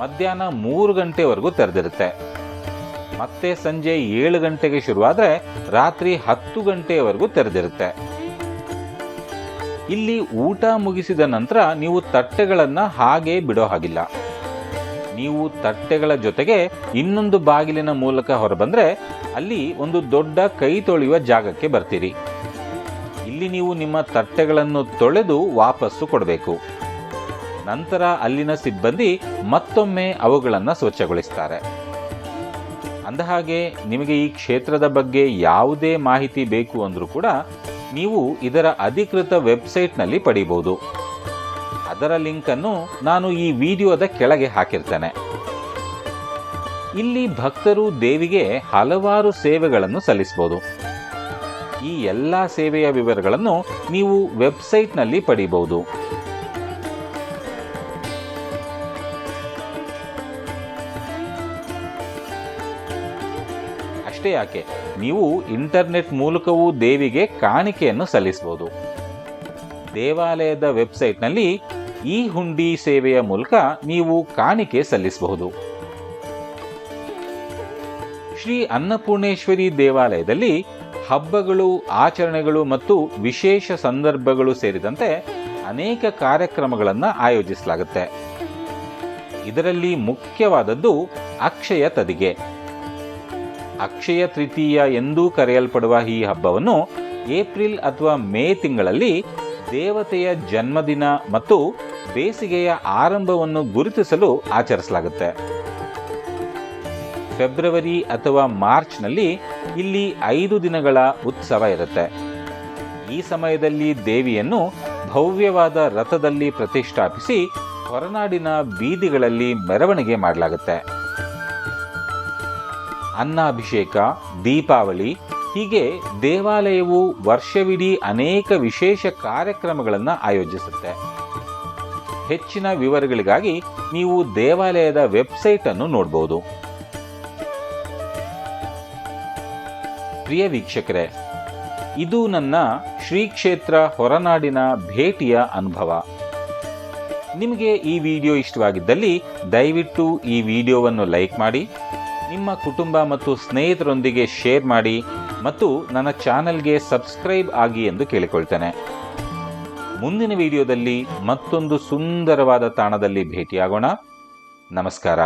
ಮಧ್ಯಾಹ್ನ ಮೂರು ಗಂಟೆವರೆಗೂ ತೆರೆದಿರುತ್ತೆ. ಮತ್ತೆ ಸಂಜೆ ಏಳು ಗಂಟೆಗೆ ಶುರುವಾದರೆ ರಾತ್ರಿ ಹತ್ತು ಗಂಟೆಯವರೆಗೂ ತೆರೆದಿರುತ್ತೆ. ಇಲ್ಲಿ ಊಟ ಮುಗಿಸಿದ ನಂತರ ನೀವು ತಟ್ಟೆಗಳನ್ನು ಹಾಗೆ ಬಿಡೋ ಹಾಗಿಲ್ಲ. ನೀವು ತಟ್ಟೆಗಳ ಜೊತೆಗೆ ಇನ್ನೊಂದು ಬಾಗಿಲಿನ ಮೂಲಕ ಹೊರಬಂದ್ರೆ ಅಲ್ಲಿ ಒಂದು ದೊಡ್ಡ ಕೈ ತೊಳೆಯುವ ಜಾಗಕ್ಕೆ ಬರ್ತೀರಿ. ಇಲ್ಲಿ ನೀವು ನಿಮ್ಮ ತಟ್ಟೆಗಳನ್ನು ತೊಳೆದು ವಾಪಸ್ಸು ಕೊಡಬೇಕು. ನಂತರ ಅಲ್ಲಿನ ಸಿಬ್ಬಂದಿ ಮತ್ತೊಮ್ಮೆ ಅವುಗಳನ್ನು ಸ್ವಚ್ಛಗೊಳಿಸ್ತಾರೆ. ಅಂದಹಾಗೆ ನಿಮಗೆ ಈ ಕ್ಷೇತ್ರದ ಬಗ್ಗೆ ಯಾವುದೇ ಮಾಹಿತಿ ಬೇಕು ಅಂದರೂ ಕೂಡ ನೀವು ಇದರ ಅಧಿಕೃತ ವೆಬ್ಸೈಟ್ನಲ್ಲಿ ಪಡಿಬಹುದು ಅದರ ಲಿಂಕನ್ನು ನಾನು ಈ ವಿಡಿಯೋದ ಕೆಳಗೆ ಹಾಕಿರ್ತೇನೆ. ಇಲ್ಲಿ ಭಕ್ತರು ದೇವಿಗೆ ಹಲವಾರು ಸೇವೆಗಳನ್ನು ಸಲ್ಲಿಸಬಹುದು ಈ ಎಲ್ಲ ಸೇವೆಯ ವಿವರಗಳನ್ನು ನೀವು ವೆಬ್ಸೈಟ್ನಲ್ಲಿ ಪಡಿಬಹುದು ಅಷ್ಟೇ ಯಾಕೆ? ನೀವು ಇಂಟರ್ನೆಟ್ ಮೂಲಕವೂ ದೇವಿಗೆ ಕಾಣಿಕೆಯನ್ನು ಸಲ್ಲಿಸಬಹುದು ದೇವಾಲಯದ ವೆಬ್ಸೈಟ್ನಲ್ಲಿ ಈ ಹುಂಡಿ ಸೇವೆಯ ಮೂಲಕ ನೀವು ಕಾಣಿಕೆ ಸಲ್ಲಿಸಬಹುದು. ಶ್ರೀ ಅನ್ನಪೂರ್ಣೇಶ್ವರಿ ದೇವಾಲಯದಲ್ಲಿ ಹಬ್ಬಗಳು, ಆಚರಣೆಗಳು ಮತ್ತು ವಿಶೇಷ ಸಂದರ್ಭಗಳು ಸೇರಿದಂತೆ ಅನೇಕ ಕಾರ್ಯಕ್ರಮಗಳನ್ನು ಆಯೋಜಿಸಲಾಗುತ್ತೆ. ಇದರಲ್ಲಿ ಮುಖ್ಯವಾದದ್ದು ಅಕ್ಷಯ ತದಿಗೆ. ಅಕ್ಷಯ ತೃತೀಯ ಎಂದೂ ಕರೆಯಲ್ಪಡುವ ಈ ಹಬ್ಬವನ್ನು ಏಪ್ರಿಲ್ ಅಥವಾ ಮೇ ತಿಂಗಳಲ್ಲಿ ದೇವತೆಯ ಜನ್ಮದಿನ ಮತ್ತು ಬೇಸಿಗೆಯ ಆರಂಭವನ್ನು ಗುರುತಿಸಲು ಆಚರಿಸಲಾಗುತ್ತೆ. ಫೆಬ್ರವರಿ ಅಥವಾ ಮಾರ್ಚ್ನಲ್ಲಿ ಇಲ್ಲಿ ಐದು ದಿನಗಳ ಉತ್ಸವ ಇರುತ್ತೆ. ಈ ಸಮಯದಲ್ಲಿ ದೇವಿಯನ್ನು ಭವ್ಯವಾದ ರಥದಲ್ಲಿ ಪ್ರತಿಷ್ಠಾಪಿಸಿ ಹೊರನಾಡಿನ ಬೀದಿಗಳಲ್ಲಿ ಮೆರವಣಿಗೆ ಮಾಡಲಾಗುತ್ತೆ. ಅನ್ನಾಭಿಷೇಕ, ದೀಪಾವಳಿ, ಹೀಗೆ ದೇವಾಲಯವು ವರ್ಷವಿಡೀ ಅನೇಕ ವಿಶೇಷ ಕಾರ್ಯಕ್ರಮಗಳನ್ನು ಆಯೋಜಿಸುತ್ತೆ. ಹೆಚ್ಚಿನ ವಿವರಗಳಿಗಾಗಿ ನೀವು ದೇವಾಲಯದ ವೆಬ್ಸೈಟ್ ಅನ್ನು ನೋಡಬಹುದು ಪ್ರಿಯ ವೀಕ್ಷಕರೇ, ಇದು ನನ್ನ ಶ್ರೀ ಕ್ಷೇತ್ರ ಹೊರನಾಡಿನ ಭೇಟಿಯ ಅನುಭವ. ನಿಮಗೆ ಈ ವಿಡಿಯೋ ಇಷ್ಟವಾಗಿದ್ದಲ್ಲಿ ದಯವಿಟ್ಟು ಈ ವಿಡಿಯೋವನ್ನು ಲೈಕ್ ಮಾಡಿ ನಿಮ್ಮ ಕುಟುಂಬ ಮತ್ತು ಸ್ನೇಹಿತರೊಂದಿಗೆ ಶೇರ್ ಮಾಡಿ ಮತ್ತು ನನ್ನ ಚಾನಲ್ಗೆ ಸಬ್ಸ್ಕ್ರೈಬ್ ಆಗಿ ಎಂದು ಕೇಳಿಕೊಳ್ತೇನೆ. ಮುಂದಿನ ವಿಡಿಯೋದಲ್ಲಿ ಮತ್ತೊಂದು ಸುಂದರವಾದ ತಾಣದಲ್ಲಿ ಭೇಟಿಯಾಗೋಣ. ನಮಸ್ಕಾರ.